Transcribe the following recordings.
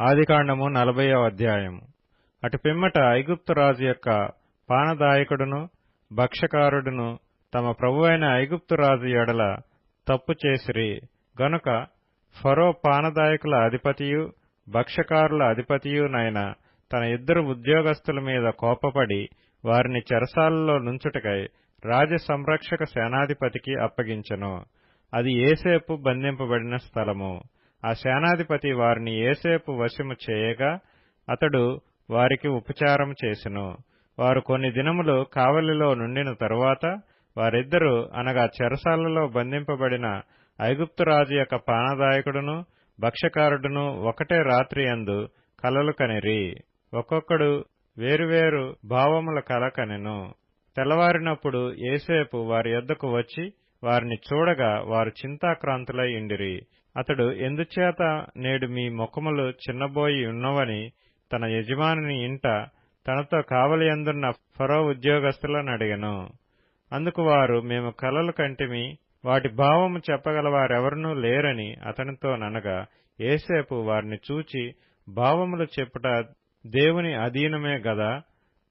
ఆదికాండము నలభైవ అధ్యాయము. అటు పిమ్మట ఐగుప్తు రాజు యొక్క పానదాయకుడును భక్ష్యకారుడును తమ ప్రభువైన ఐగుప్తు రాజు ఎడల తప్పు చేసిరి. గనుక ఫరో పానదాయకుల అధిపతియు భక్ష్యకారుల అధిపతియునైన తన ఇద్దరు ఉద్యోగస్తుల మీద కోపపడి వారిని చెరసాలలో నుంచుటకై రాజ సంరక్షక సేనాధిపతికి అప్పగించెను. అది ఏసేపు బంధింపబడిన స్థలము. ఆ సేనాధిపతి వారిని ఏసేపు వశము చేయగా అతడు వారికి ఉపచారం చేసెను. వారు కొన్ని దినములు కావలిలో నుండిన తరువాత వారిద్దరూ అనగా చెరసాలలో బంధింపబడిన ఐగుప్తురాజు యొక్క పానదాయకుడును భక్ష్యకారుడును ఒకటే రాత్రి అందు కలలు కనిరి. ఒక్కొక్కడు వేరువేరు భావముల కల కనెను. తెల్లవారినప్పుడు ఏసేపు వారి యొద్దకు వచ్చి వారిని చూడగా వారు చింతాక్రాంతులై ఇండిరి అతడు ఎందుచేత నేడు మీ ముఖములు చిన్నబోయి ఉన్నవని తన యజమానిని ఇంట తనతో కావలియందున్న ఫరో ఉద్యోగస్తులను అడిగను. అందుకు వారు మేము కలలు కంటిమి వాటి భావము చెప్పగలవారెవరనూ లేరని అతనితో ననగా ఏసేపు వారిని చూచి భావములు చెప్పుట దేవుని అధీనమే గదా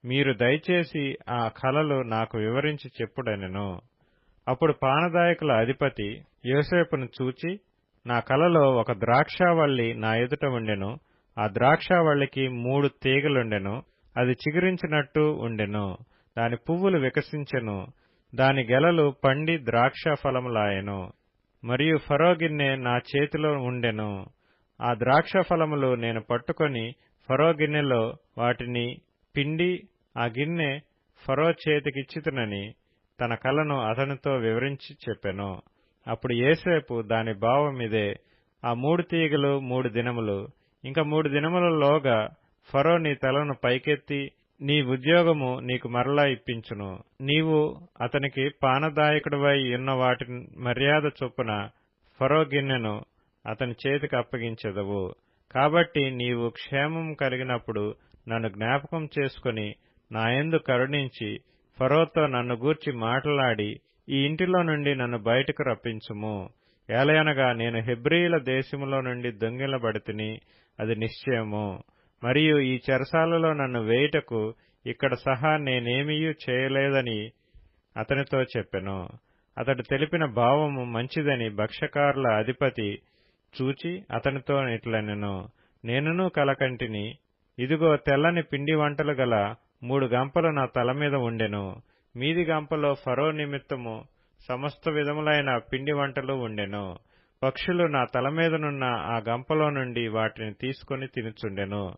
మీరు దయచేసి ఆ కలలు నాకు వివరించి చెప్పుడనెను. అప్పుడు పానదాయకుల అధిపతి యోసేపును చూచి నా కలలో ఒక ద్రాక్షావల్లి నా ఎదుట ఉండెను. ఆ ద్రాక్షావల్లికి మూడు తీగలుండెను. అది చిగురించినట్టు ఉండెను. దాని పువ్వులు వికసించెను. దాని గెలలు పండి ద్రాక్ష ఫలములాయెను మరియు ఫరోగిన్నె నా చేతిలో ఉండెను. ఆ ద్రాక్ష ఫలములు నేను పట్టుకొని ఫరో గిన్నెలో వాటిని పిండి ఆ గిన్నె ఫరో చేతికిచ్చితునని తన కలను అతనితో వివరించి చెప్పెను. అప్పుడు ఏసేపు దాని భావం ఇదే ఆ మూడు తీగలు మూడు దినములు ఇంకా మూడు దినములలోగా ఫరో నీ తలను పైకెత్తి నీ ఉద్యోగము నీకు మరలా ఇప్పించును. నీవు అతనికి పానదాయకుడివై ఉన్న వాటి మర్యాద చొప్పున ఫరో గిన్నెను అతని చేతికి అప్పగించెదవు. కాబట్టి నీవు క్షేమం కలిగినప్పుడు నన్ను జ్ఞాపకం చేసుకుని నాయందు కరుణించి ఫరోతో నన్ను గూర్చి మాట్లాడి ఈ ఇంటిలో నుండి నన్ను బయటకు రప్పించుము. ఏలయనగా నేను హెబ్రియుల దేశములో నుండి దొంగిలబడితిని అది నిశ్చయము. మరియు ఈ చెరసాలలో నన్ను వేయుటకు ఇక్కడ సహా నేనేమీయూ చేయలేదని అతనితో చెప్పెను. అతడు తెలిపిన భావము మంచిదని భక్ష్యకారుల అధిపతి చూచి అతనితో ఇట్లనెను. నేనును కలకంటిని. ఇదిగో తెల్లని పిండి వంటలు గల మూడు గంపలు నా తల మీద ఉండెను. మీది గంపలో ఫరో నిమిత్తము సమస్త విధములైన పిండి వంటలు ఉండెను. పక్షులు నా తల మీదనున్న ఆ గంపలో నుండి వాటిని తీసుకుని తినుచుండెను.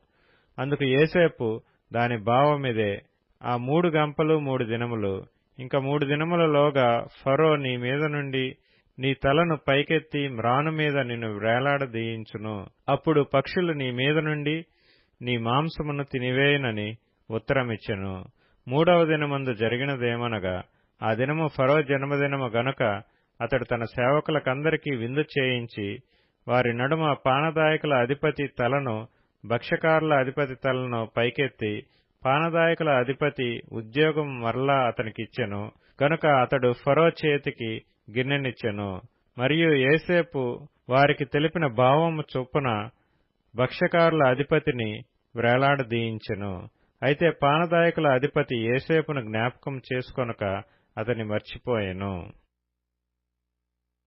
అందుకు ఏసేపు దాని భావమిదే ఆ మూడు గంపలు మూడు దినములు. ఇంకా మూడు దినములలోగా ఫరో నీ మీద నుండి నీ తలను పైకెత్తి మ్రాను మీద నిన్ను వేలాడదీయించును అప్పుడు పక్షులు నీ మీద నుండి నీ మాంసమును తినివేయనని ఉత్తరమిచ్చెను. మూడవ దినమందు జరిగినదేమనగా ఆ దినము ఫరో జన్మదినము గనుక అతడు తన సేవకులకందరికీ విందు చేయించి వారి నడుమ పానదాయకుల అధిపతి తలను భక్ష్యకారుల అధిపతి తలను పైకెత్తి పానదాయకుల అధిపతి ఉద్యోగం మరలా అతనికిచ్చెను గనుక అతడు ఫరో చేతికి గిన్నెనిచ్చెను. మరియు ఏసేపు వారికి తెలిపిన భావము చొప్పున భక్ష్యకారుల అధిపతిని వ్రేలాడదీయించెను అయితే పానదాయకుల అధిపతి ఏసేపును జ్ఞాపకం చేసుకొనక అతని మర్చిపోయెను.